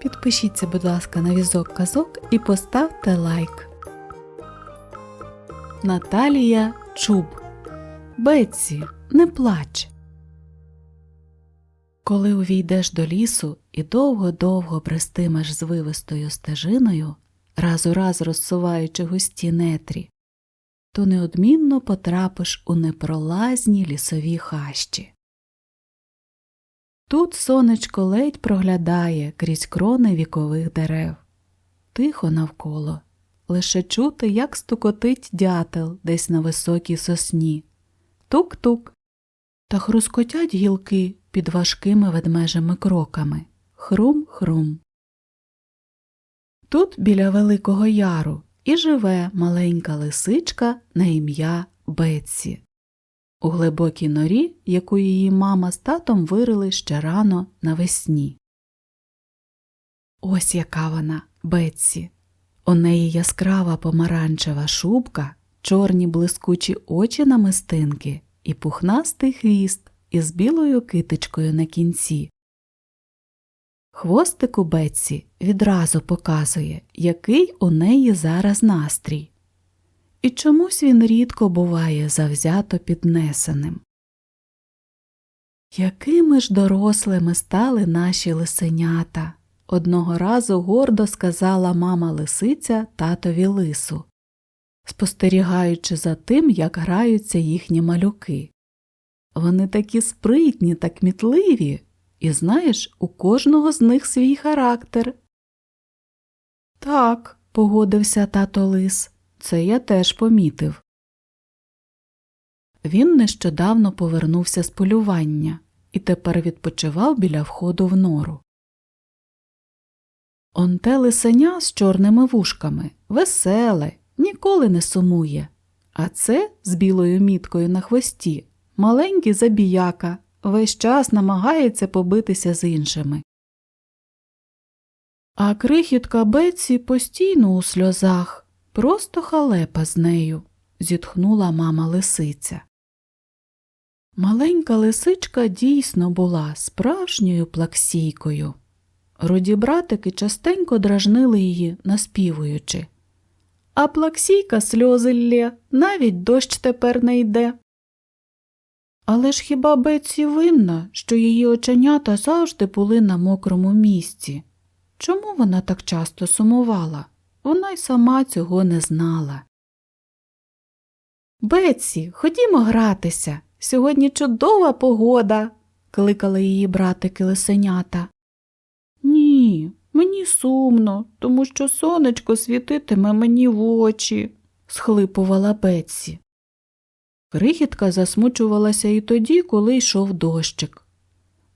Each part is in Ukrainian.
Підпишіться, будь ласка, на візок казок і поставте лайк. Наталія Чуб. Бетсі, не плач. Коли увійдеш до лісу і довго-довго брестимеш звивистою стежиною, раз у раз розсуваючи густі нетрі, то неодмінно потрапиш у непролазні лісові хащі. Тут сонечко ледь проглядає крізь крони вікових дерев. Тихо навколо, лише чути, як стукотить дятел десь на високій сосні. Тук-тук. Та хрускотять гілки під важкими ведмежими кроками. Хрум-хрум. Тут біля Великого Яру і живе маленька лисичка на ім'я Бетсі. У глибокій норі, яку її мама з татом вирили ще рано навесні. Ось яка вона, Бетсі. У неї яскрава помаранчева шубка, чорні блискучі очі намистинки і пухнастий хвіст із білою китичкою на кінці. Хвостик у Бетсі відразу показує, який у неї зараз настрій. І чомусь він рідко буває завзято піднесеним. Якими ж дорослими стали наші лисенята, одного разу гордо сказала мама лисиця татові лису, спостерігаючи за тим, як граються їхні малюки. Вони такі спритні та кмітливі, і знаєш, у кожного з них свій характер. Так, погодився тато лис. Це я теж помітив. Він нещодавно повернувся з полювання і тепер відпочивав біля входу в нору. Он те лисеня з чорними вушками веселе, ніколи не сумує, а це з білою міткою на хвості маленький забіяка, весь час намагається побитися з іншими. А крихітка Беці постійно у сльозах. Просто халепа з нею, зітхнула мама лисиця. Маленька лисичка дійсно була справжньою плаксійкою. Роді братики частенько дражнили її, наспівуючи. А плаксійка сльози лє, навіть дощ тепер не йде. Але ж хіба Бетсі винна, що її оченята завжди були на мокрому місці? Чому вона так часто сумувала? Вона й сама цього не знала. Бетсі, ходімо гратися. Сьогодні чудова погода, кликали її братики лисенята. Ні, мені сумно, тому що сонечко світитиме мені в очі, схлипувала Бетсі. Крихітка засмучувалася і тоді, коли йшов дощик.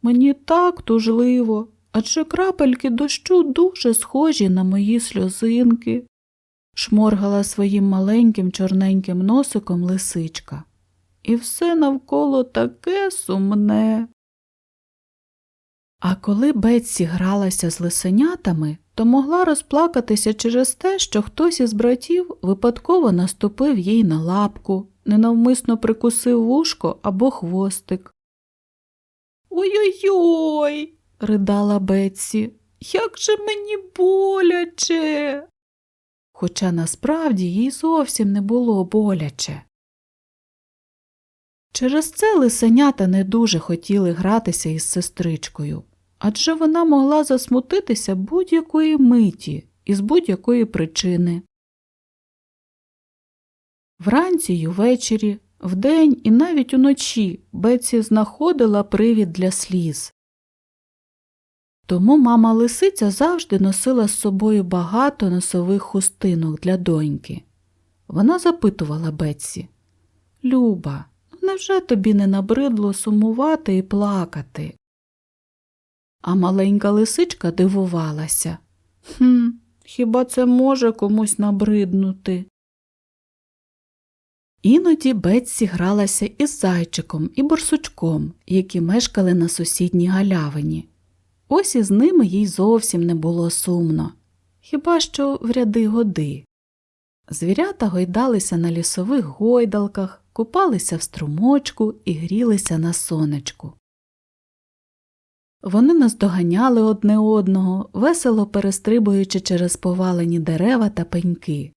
Мені так тужливо, адже крапельки дощу дуже схожі на мої сльозинки, шморгала своїм маленьким чорненьким носиком лисичка. І все навколо таке сумне. А коли Бетсі гралася з лисенятами, то могла розплакатися через те, що хтось із братів випадково наступив їй на лапку, ненавмисно прикусив вушко або хвостик. Ой-ой-ой ридала Бетсі. Як же мені боляче. Хоча насправді їй зовсім не було боляче. Через це лисенята не дуже хотіли гратися із сестричкою, адже вона могла засмутитися будь-якої миті і з будь-якої причини. Вранці й увечері, вдень і навіть уночі Бетсі знаходила привід для сліз. Тому мама лисиця завжди носила з собою багато носових хустинок для доньки. Вона запитувала Бетсі Люба, ну невже тобі не набридло сумувати і плакати? А маленька лисичка дивувалася. Хм, хіба це може комусь набриднути? Іноді Бетсі гралася із зайчиком і борсучком, які мешкали на сусідній галявині. Ось із ними їй зовсім не було сумно, хіба що в ряди годи. Звірята гойдалися на лісових гойдалках, купалися в струмочку і грілися на сонечку. Вони наздоганяли одне одного, весело перестрибуючи через повалені дерева та пеньки.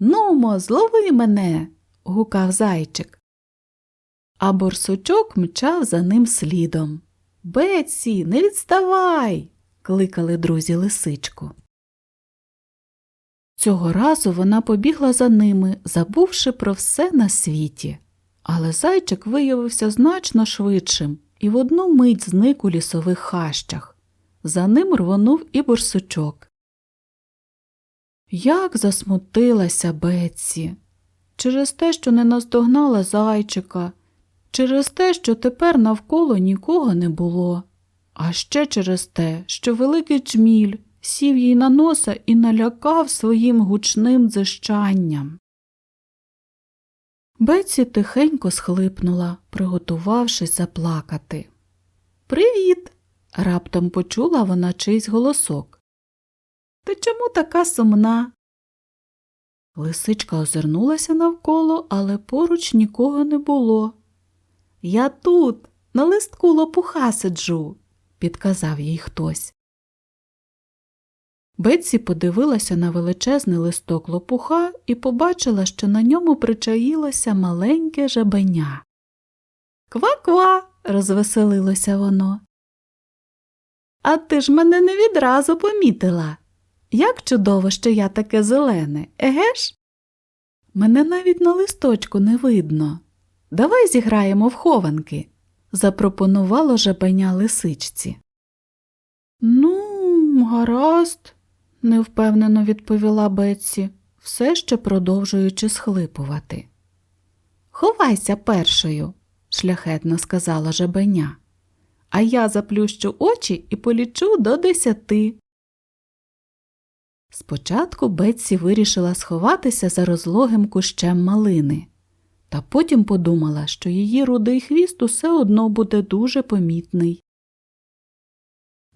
Нумо, злови мене. гукав зайчик. А борсучок мчав за ним слідом. Бетсі, не відставай. кликали друзі лисичку. Цього разу вона побігла за ними, забувши про все на світі. Але зайчик виявився значно швидшим і в одну мить зник у лісових хащах. За ним рвонув і борсучок. Як засмутилася Бетсі через те, що не наздогнала зайчика, через те, що тепер навколо нікого не було, а ще через те, що великий джміль сів їй на носа і налякав своїм гучним дзищанням. Бетсі тихенько схлипнула, приготувавшись заплакати. Привіт. раптом почула вона чийсь голосок. Ти чому така сумна? Лисичка озирнулася навколо, але поруч нікого не було. Я тут, на листку лопуха сиджу, підказав їй хтось. Бетсі подивилася на величезний листок лопуха і побачила, що на ньому причаїлося маленьке жабеня. Ква-ква, розвеселилося воно. А ти ж мене не відразу помітила. Як чудово, що я таке зелене, еге ж? Мене навіть на листочку не видно. Давай зіграємо в хованки, запропонувало жабеня лисичці. Ну, гаразд, невпевнено відповіла Бетсі, все ще продовжуючи схлипувати. Ховайся першою, шляхетно сказала жабеня, а я заплющу очі і полічу до десяти. Спочатку Бетсі вирішила сховатися за розлогим кущем малини, та потім подумала, що її рудий хвіст усе одно буде дуже помітний.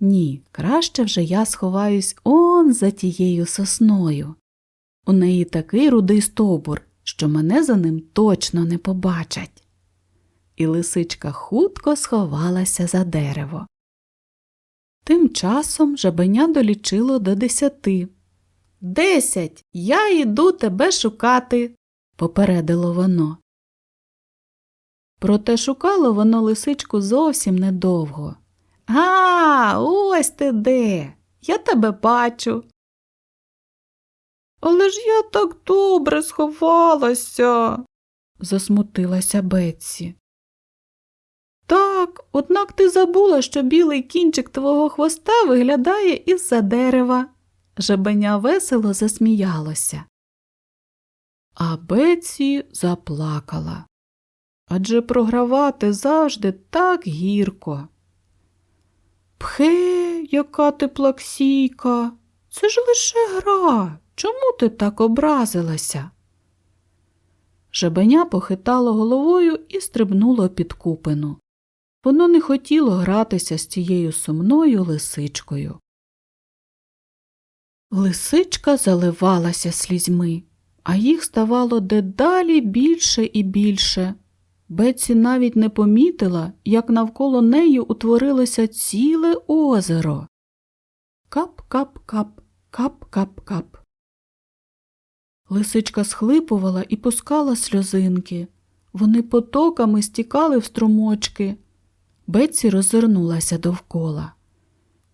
Ні, краще вже я сховаюсь он за тією сосною. У неї такий рудий стовбур, що мене за ним точно не побачать. І лисичка хутко сховалася за дерево. Тим часом жабеня долічило до десяти. Десять. Я йду тебе шукати, попередило воно. Проте шукало воно лисичку зовсім недовго. А, ось ти де. Я тебе бачу. Але ж я так добре сховалася, засмутилася Бетсі. Так, однак ти забула, що білий кінчик твого хвоста виглядає із за дерева. Жабеня весело засміялося. А Бетсі заплакала. Адже програвати завжди так гірко. Пхе, яка ти плаксійка, це ж лише гра. Чому ти так образилася? Жабеня похитало головою і стрибнуло під купину. Воно не хотіло гратися з цією сумною лисичкою. Лисичка заливалася слізьми, а їх ставало дедалі більше і більше. Беці навіть не помітила, як навколо неї утворилося ціле озеро. Кап-кап-кап, кап-кап-кап. Лисичка схлипувала і пускала сльозинки. Вони потоками стікали в струмочки. Беці роззирнулася довкола.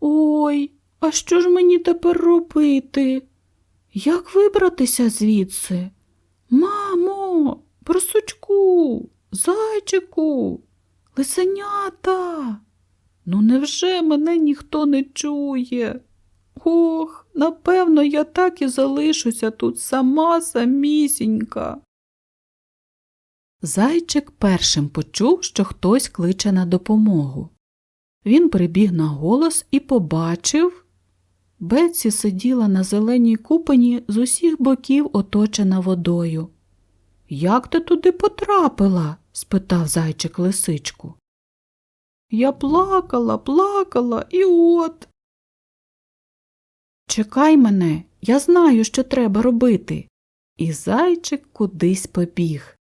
Ой, а що ж мені тепер робити? Як вибратися звідси? Мамо, просучку, зайчику, лисенята. Ну, невже мене ніхто не чує? Ох, напевно, я так і залишуся тут сама самісінька. Зайчик першим почув, що хтось кличе на допомогу. Він прибіг на голос і побачив. Бетсі сиділа на зеленій купині з усіх боків оточена водою. Як ти туди потрапила? спитав зайчик лисичку. Я плакала, плакала і от. Чекай мене, я знаю, що треба робити. І зайчик кудись побіг.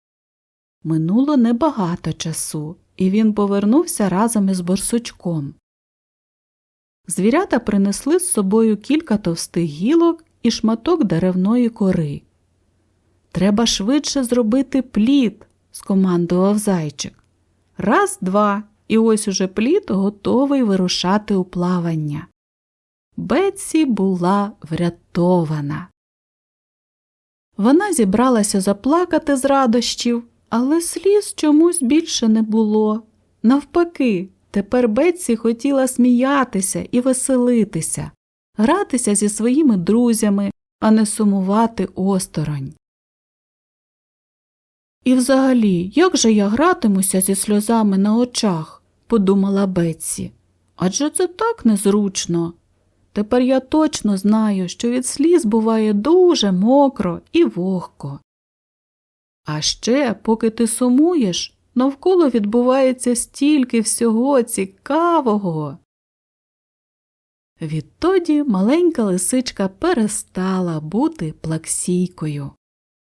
Минуло небагато часу, і він повернувся разом із борсучком. Звірята принесли з собою кілька товстих гілок і шматок деревної кори. Треба швидше зробити плід, скомандував зайчик. Раз, два, і ось уже плід готовий вирушати у плавання. Бетсі була врятована. Вона зібралася заплакати з радощів, але сліз чомусь більше не було. Навпаки, тепер Бетсі хотіла сміятися і веселитися, гратися зі своїми друзями, а не сумувати осторонь. І взагалі, як же я гратимуся зі сльозами на очах, подумала Бетсі. Адже це так незручно. Тепер я точно знаю, що від сліз буває дуже мокро і вогко. А ще, поки ти сумуєш, навколо відбувається стільки всього цікавого. Відтоді маленька лисичка перестала бути плаксійкою.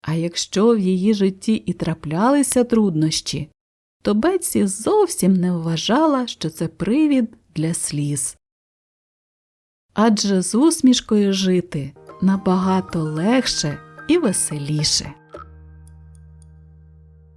А якщо в її житті і траплялися труднощі, то Бетсі зовсім не вважала, що це привід для сліз. Адже з усмішкою жити набагато легше і веселіше.